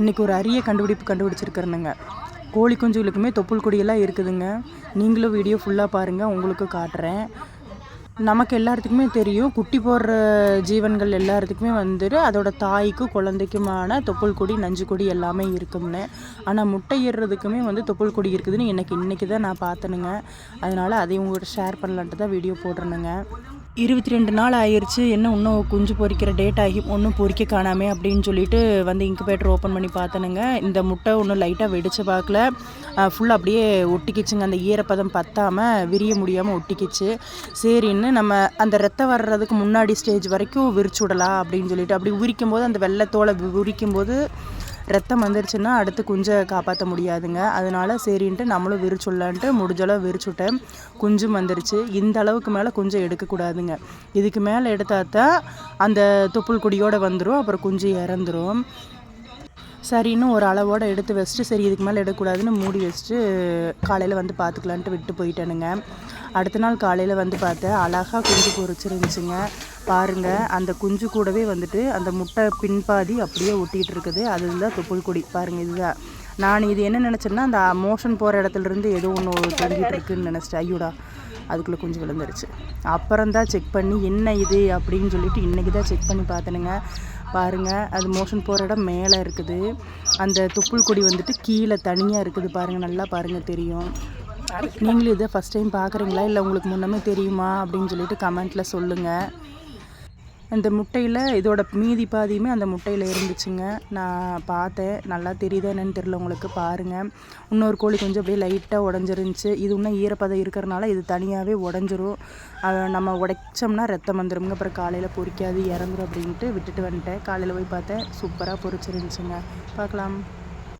இன்றைக்கி ஒரு அரிய கண்டுபிடிப்பு கண்டுபிடிச்சிருக்கிறேனுங்க. கோழி குஞ்சுகளுக்குமே தொப்புள் கொடியெல்லாம் இருக்குதுங்க. நீங்களும் வீடியோ ஃபுல்லாக பாருங்கள் உங்களுக்கு காட்டுறேன். நமக்கு எல்லாத்துக்குமே தெரியும் குட்டி போடுற ஜீவன்கள் எல்லாத்துக்குமே வந்துட்டு அதோட தாய்க்கும் குழந்தைக்குமான தொப்புள் கொடி நஞ்சு கொடி எல்லாமே இருக்கும்னு. ஆனால் முட்டை ஏறுறதுக்குமே வந்து தொப்புள் கொடி இருக்குதுன்னு எனக்கு இன்றைக்கி தான் நான் பார்த்தனுங்க. அதனால் அதையும் உங்கள்கிட்ட ஷேர் பண்ணலான்ட்டு தான் வீடியோ போடுறேனுங்க. இருபத்தி ரெண்டு நாள் ஆயிடுச்சு என்ன இன்னும் குஞ்சு பொரிக்கிற டேட் ஆகி ஒன்றும் பொறிக்க காணாமே அப்படின்னு சொல்லிட்டு வந்து இன்குபேட்டர் ஓப்பன் பண்ணி பார்த்தனுங்க. இந்த முட்டை ஒன்றும் லைட்டாக வெடிச்சு பார்க்கல. ஃபுல்லாக அப்படியே ஒட்டிக்கிச்சுங்க. அந்த ஈரப்பதம் பத்தாமல் விரிய முடியாமல் ஒட்டிக்கிச்சு. சரின்னு நம்ம அந்த ரத்தம் வர்றதுக்கு முன்னாடி ஸ்டேஜ் வரைக்கும் விரிச்சு விடலாம் அப்படின்னு சொல்லிட்டு அப்படி உரிக்கும் போது அந்த வெள்ளத்தோலை உரிக்கும் போது ரத்தம் வந்துருச்சுன்னா அடுத்து குஞ்சை காப்பாற்ற முடியாதுங்க. அதனால சரின்ட்டு நம்மளும் விரிச்சுடலான்ட்டு முடிஞ்சளவு விரிச்சுட்டேன். குஞ்சும் வந்துருச்சு. இந்த அளவுக்கு மேலே குஞ்சை எடுக்கக்கூடாதுங்க. இதுக்கு மேலே எடுத்தால் தான் அந்த தொப்புள் கொடியோடு வந்துடும் அப்புறம் குஞ்சு இறந்துடும் சரின்னு ஒரு அளவோடு எடுத்து வச்சுட்டு சரி இதுக்கு மேலே எடுக்கக்கூடாதுன்னு மூடி வச்சுட்டு காலையில் வந்து பார்த்துக்கலான்ட்டு விட்டு போயிட்டேனுங்க. அடுத்த நாள் காலையில் வந்து பார்த்தேன் அழகாக குஞ்சு பொறிச்சிருந்துச்சுங்க பாருங்கள் அந்த குஞ்சு கூடவே வந்துட்டு அந்த முட்டை பின்பாதி அப்படியே ஒட்டிகிட்டு இருக்குது அதுதான் தொப்புள் கொடி. பாருங்கள் இதுதான். நான் இது என்ன நினச்சேன்னா அந்த மோஷன் போகிற இடத்துலேருந்து ஏதோ ஒன்று தொங்கிட்டு இருக்குன்னு நினச்சிட்டேன். ஐயோடா அதுக்குள்ளே குஞ்சு விழுந்துருச்சு. அப்புறம் தான் செக் பண்ணி என்ன இது அப்படின்னு சொல்லிட்டு இன்றைக்கி தான் செக் பண்ணி பார்த்தனுங்க. பாருங்கள் அது மோஷன் போகிற இடம் மேலே இருக்குது. அந்த தொப்புள் கொடி வந்துட்டு கீழே தனியாக இருக்குது பாருங்கள் நல்லா பாருங்கள் தெரியும். நீங்களும் இதை ஃபஸ்ட் டைம் பார்க்குறீங்களா இல்லை உங்களுக்கு முன்னமே தெரியுமா? அப்படின்னு சொல்லிட்டு கமெண்ட்டில் சொல்லுங்கள் அந்த முட்டையில் இதோட மீதி பாதியுமே அந்த முட்டையில் இருந்துச்சுங்க. நான் பார்த்தேன். நல்லா தெரியுதா என்னன்னு தெரில உங்களுக்கு. பாருங்கள் இன்னொரு கோழி கொஞ்சம் அப்படியே லைட்டாக உடஞ்சிருந்துச்சு. இது இன்னும் ஈரப்பதம் இருக்கிறனால இது தனியாகவே உடஞ்சிரும். நம்ம உடைச்சோம்னா ரத்தம் வந்துடுங்க அப்புறம் காலையில் பொறிக்காது இறந்துரும் அப்படின்ட்டு விட்டுட்டு வந்துட்டேன். காலையில் போய் பார்த்தேன். சூப்பராக பொறிச்சிருந்துச்சுங்க. பார்க்கலாம்.